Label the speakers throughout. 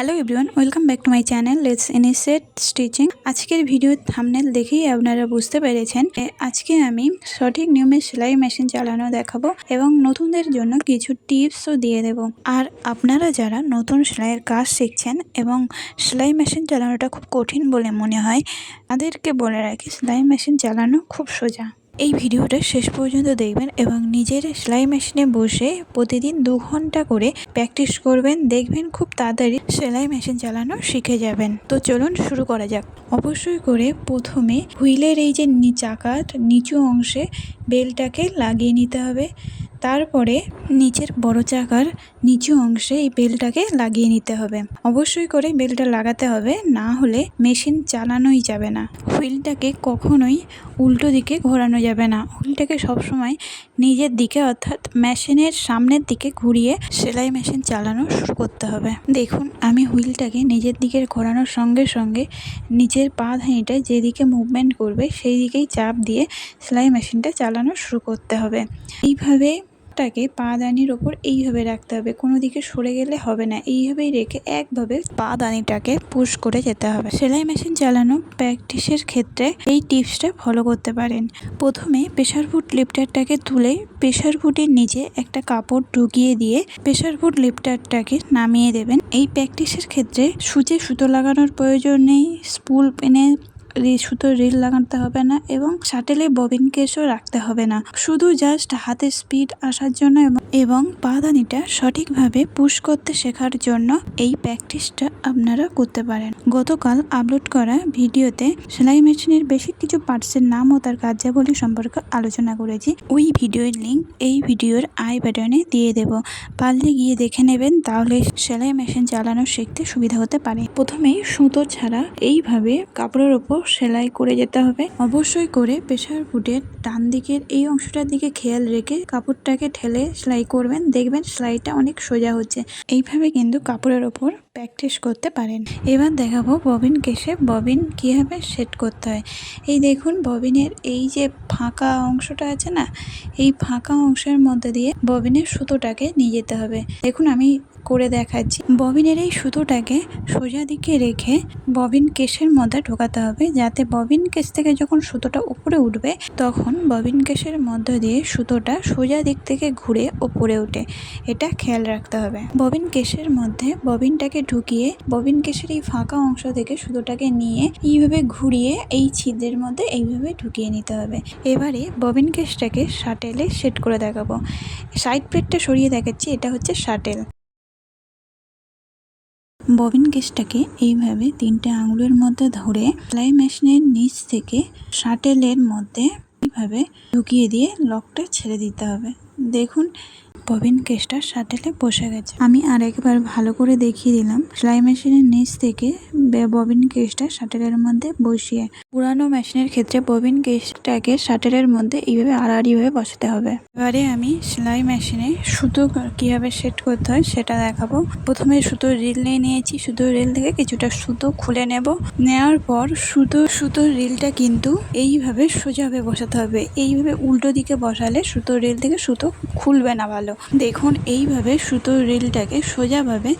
Speaker 1: Hello everyone, welcome back to my channel, let's initiate stitching. আজকের video thumbnail দেখেই আপনারা বুঝতে পেরেছেন আজকে আমি সঠিক নিয়মে সেলাই মেশিন চালানো দেখাবো এবং নতুনদের জন্য কিছু টিপসও দিয়ে দেব। আর আপনারা যারা নতুন সেলাইয়ের কাজ শিখছেন এবং সেলাই মেশিন চালানোটা খুব কঠিন বলে মনে হয়, তাদেরকে বলে রাখি, সেলাই মেশিন চালানো খুব সোজা। এই ভিডিওটা শেষ পর্যন্ত দেখবেন এবং নিজের সেলাই মেশিনে বসে প্রতিদিন দু ঘণ্টা করে প্র্যাকটিস করবেন, দেখবেন খুব তাড়াতাড়ি সেলাই মেশিন চালানো শিখে যাবেন। তো চলুন শুরু করা যাক। অবশ্যই করে প্রথমে হুইলের এই যে চাকার নিচু অংশে বেলটাকে লাগিয়ে নিতে হবে। তারপরে নিচের বড় চাকার নিচু অংশে এই বেলটাকে লাগিয়ে নিতে হবে। অবশ্যই করে বেলটা লাগাতে হবে, না হলে মেশিন চালানোই যাবে না। হুইলটাকে কখনোই উল্টো দিকে ঘোরানো যাবে না। হুইলটাকে সবসময় নিজের দিকে অর্থাৎ মেশিনের সামনের দিকে ঘুরিয়ে সেলাই মেশিন চালানো শুরু করতে হবে। দেখুন, আমি হুইলটাকে নিজের দিকে ঘোরানোর সঙ্গে সঙ্গে নিচের পা ধানিটা যেদিকে মুভমেন্ট করবে সেই দিকেই চাপ দিয়ে সেলাই মেশিনটা চালানো শুরু করতে হবে। এইভাবে টাকে পা দানির ওপর এইভাবে রাখতে হবে। কোনো দিকে সরে গেলে হবে না। এইভাবেই রেখে একভাবে পা দানিটাকে পুশ করে যেতে হবে। সেলাই মেশিন চালানো প্র্যাকটিসের ক্ষেত্রে এই টিপসটা ফলো করতে পারেন। প্রথমে প্রেশার ফুট লিফটারটাকে তুলে প্রেশার ফুটের নিচে একটা কাপড় ঢুকিয়ে দিয়ে প্রেশার ফুট লিফটারটাকে নামিয়ে দেবেন। এই প্র্যাকটিসের ক্ষেত্রে সুচে সুতো লাগানোর প্রয়োজন নেই। স্পুল পেনে সুতোর রিল লাগাতে হবে না এবং শাটেলে ববিন কেসও রাখতে হবে না। শুধু জাস্ট হাতে স্পিড আসার জন্য এবং- পাদানিটা সঠিকভাবে পুশ করতে শেখার জন্য এই প্র্যাকটিসটা আপনারা করতে পারেন। গতকাল আপলোড করা ভিডিওতে সেলাই মেশিনের বেশি কিছু পার্টসের নাম ও তার কার্যাবলী সম্পর্কে আলোচনা করেছি। ওই ভিডিওর লিঙ্ক এই ভিডিওর আই বাটনে দিয়ে দেব। পারলে গিয়ে দেখে নেবেন, তাহলে সেলাই মেশিন চালানো শিখতে সুবিধা হতে পারে। প্রথমেই সুতো ছাড়া এইভাবে কাপড়ের ওপর সেলাই করে যেতে হবে। অবশ্যই করে প্রেশার ফুটের ডান দিকের এই অংশটার দিকে খেয়াল রেখে কাপড়টাকে ঠেলে সেলাই করবেন। দেখবেন সেলাইটা অনেক সোজা হচ্ছে। এইভাবে কিন্তু কাপড়ের ওপর প্র্যাকটিস করতে পারেন। এবার দেখাবো ববিন কেসে ববিন কীভাবে সেট করতে হয়। এই দেখুন, ববিনের এই যে ফাঁকা অংশটা আছে না, এই ফাঁকা অংশের মধ্যে দিয়ে ববিনের সুতোটাকে নিয়ে যেতে হবে। দেখুন, আমি করে দেখাচ্ছি। ববিনের এই সুতোটাকে সোজা দিকে রেখে ববিন কেসের মধ্যে ঢোকাতে হবে, যাতে ববিন কেস থেকে যখন সুতোটা উপরে উঠবে, তখন ববিন কেসের মধ্য দিয়ে সুতোটা সোজা দিক থেকে ঘুরে ওপরে ওঠে এটা খেয়াল রাখতে হবে। ববিন কেসের মধ্যে ববিনটাকে ঢুকিয়ে ববিন কেসের এই ফাঁকা অংশ থেকে সুতোটাকে নিয়ে এইভাবে ঘুরিয়ে এই ছিদ্রের মধ্যে এইভাবে ঢুকিয়ে নিতে হবে। এবারে ববিন কেসটাকে শাটেলে সেট করে দেখাবো। সাইড প্লেটটা সরিয়ে দেখাচ্ছি, এটা হচ্ছে শাটেল ববিন কেসটাকে এইভাবে তিনটে আঙুলের মধ্যে ধরে সেলাই মেশিনের নিচ থেকে শাটেলের মধ্যে এইভাবে ঢুকিয়ে দিয়ে লকটা ছেড়ে দিতে হবে। দেখুন ববিন কেসটা শাটেলে বসে গেছে। আমি আরেকবার ভালো করে দেখিয়ে দিলাম। সেলাই মেশিনের নিচ থেকে ববিন কেসটা শাটেলের মধ্যে বসিয়ে। পুরানো মেশিনের ক্ষেত্রে ববিন কেসটাকে শাটেলের মধ্যে এইভাবে আড়াআড়িভাবে বসাতে হবে। এবারে আমি সেলাই মেশিনে সুতো কীভাবে সেট করতে হয় সেটা দেখাবো। প্রথমে সুতোর রিল নিয়ে নিয়েছি। সুতোর রিল থেকে কিছুটা সুতো খুলে নেব। নেওয়ার পর সুতো সুতোর রিলটা কিন্তু এইভাবে সোজাভাবে বসাতে হবে। এইভাবে উল্টো দিকে বসালে সুতোর রিল থেকে সুতো খুলবে না ভালো। দেখুন, এইভাবে সুতোর রিলটাকে সোজাভাবে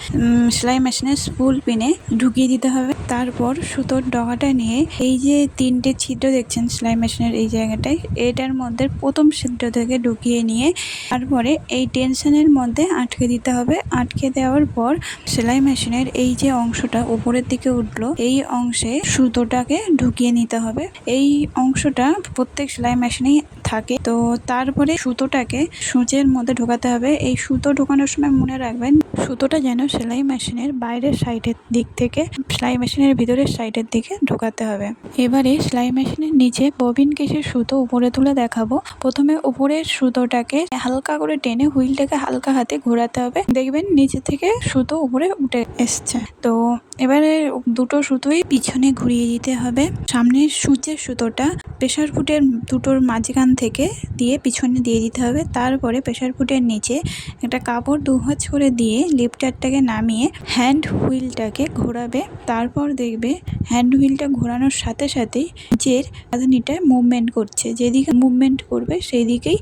Speaker 1: সেলাই মেশিনের স্পুল পিনে ঢুকিয়ে দিতে হবে। তারপর সুতোর ডগাটা নিয়ে এই যে তিনটে ছিদ্র দেখছেন সেলাই মেশিনের এই জায়গাটায়, এটার মধ্যে প্রথম ছিদ্র থেকে ঢুকিয়ে নিয়ে তারপরে এই টেনশনের মধ্যে আটকে দিতে হবে। আটকে দেওয়ার পর সেলাই মেশিনের এই যে অংশটা উপরের দিকে উঠল, এই অংশে সুতোটাকে ঢুকিয়ে নিতে হবে। এই অংশটা প্রত্যেক সেলাই মেশিনেই থাকে। তো তারপরে সুতোটাকে সূচের মধ্যে ঢোকাতে হবে। এই সুতো ঢোকানোর সময় মনে রাখবেন, সুতোটা যেন সেলাই মেশিনের বাইরের সাইডের দিক থেকে, সেলাই মেশিনের ভিতরের সাইডের দিকে ঢোকাতে হবে। এবারে সেলাই মেশিনের নিচে ববিন কেসের সুতো উপরে তুলে দেখাবো। প্রথমে উপরের সুতোটাকে হালকা করে টেনে হুইলটাকে হালকা হাতে ঘোরাতে হবে। দেখবেন নিচে থেকে সুতো উপরে উঠে এসছে। তো এবারে দুটো সুতোই পিছনে ঘুরিয়ে দিতে হবে। সামনের সূচের সুতোটা প্রেশার ফুটের দুটোর মাঝখান থেকে দিয়ে পিছনে দিয়ে দিতে হবে। তারপরে প্রেশার ফুটের নিচে একটা কাপড় দু ভাঁজ করে দিয়ে লিফটারটাকে নামিয়ে হ্যান্ড হুইলটাকে ঘোরাবে। তারপর দেখবে হ্যান্ড হুইলটা ঘোরানোর সাথে সাথেই নিচের রাঁধুনিটা মুভমেন্ট করছে। যেদিকে মুভমেন্ট করবে সেই দিকেই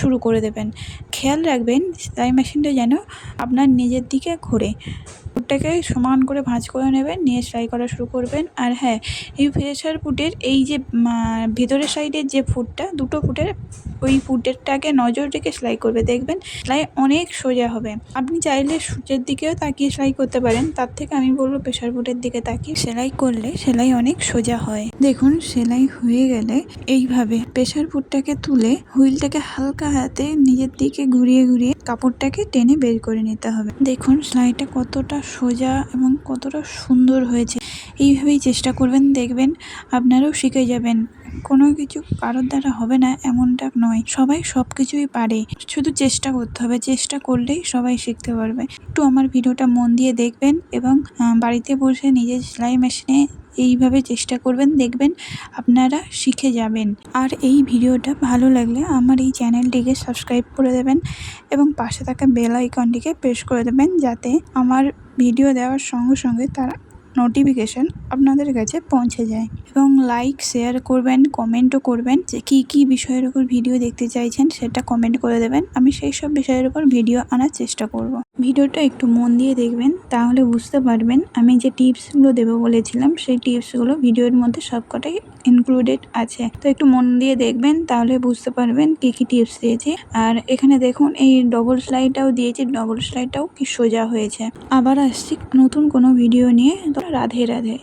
Speaker 1: শুরু করে দেবেন। খেয়াল রাখবেন সেলাই মেশিনটা যেন আপনার নিজের দিকে ঘোরে। ফুটটাকে সমান করে ভাঁজ করে নেবেন, নিয়ে সেলাই করা শুরু করবেন। আর হ্যাঁ এই প্রেশার ফুটের এই যে ভেতরের সাইডের যে ফুটটা, দুটো ফুটের, ওই ফুটেরটাকে নজর রেখে সেলাই করবে। দেখবেন সেলাই অনেক সোজা হবে। আপনি চাইলে সূচের দিকেও তাকিয়ে সেলাই করতে পারেন। তার থেকে আমি বলব প্রেশার ফুটের দিকে তাকিয়ে সেলাই করলে সেলাই অনেক সোজা হয়। দেখুন, সেলাই হয়ে গেলে এইভাবে প্রেশার ফুটটাকে তুলে হুইলটাকে হালকা হাতে নিজের দিকে ঘুরিয়ে ঘুরিয়ে কাপড়টাকে টেনে বের করে নিতে হবে। দেখুন, সেলাইটা কতটা সোজা এবং কতটা সুন্দর হয়েছে। এইভাবেই চেষ্টা করবেন, দেখবেন আপনারাও শিখে যাবেন। কোনো কিছু কারোর দ্বারা হবে না, এমনটা নয়। সবাই সব কিছুই পারে। শুধু চেষ্টা করতে হবে। চেষ্টা করলেই সবাই শিখতে পারবে। একটু আমার ভিডিওটা মন দিয়ে দেখবেন এবং বাড়িতে বসে নিজের সেলাই মেশিনে এইভাবে চেষ্টা করবেন, দেখবেন আপনারা শিখে যাবেন। আর এই ভিডিওটা ভালো লাগলে আমার এই চ্যানেলটিকে সাবস্ক্রাইব করে দেবেন এবং পাশে থাকা বেল আইকনটিকে প্রেস করে দেবেন যাতে আমার ভিডিও দেওয়ার সঙ্গে সঙ্গে তারা নোটিফিকেশন আপনাদের কাছে পৌঁছে যায় এবং লাইক শেয়ার করবেন কমেন্টও করবেন যে কী কী বিষয়ের উপর ভিডিও দেখতে চাইছেন সেটা কমেন্ট করে দেবেন। আমি সেই সব বিষয়ের উপর ভিডিও আনার চেষ্টা করব। ভিডিওটা একটু মন দিয়ে দেখবেন, তাহলে বুঝতে পারবেন আমি যে টিপসগুলো দেবো বলেছিলাম, সেই টিপসগুলো ভিডিওর মধ্যে সবকটাই ইনক্লুডেড আছে। তো একটু মন দিয়ে দেখবেন, তাহলে বুঝতে পারবেন কি কি টিপস দিয়েছি। আর এখানে দেখুন, এই ডবল স্লাইডটাও দিয়েছি ডবল স্লাইডটাও কি সোজা হয়েছে। আবার আসছি নতুন কোনো ভিডিও নিয়ে। তো রাধে রাধে।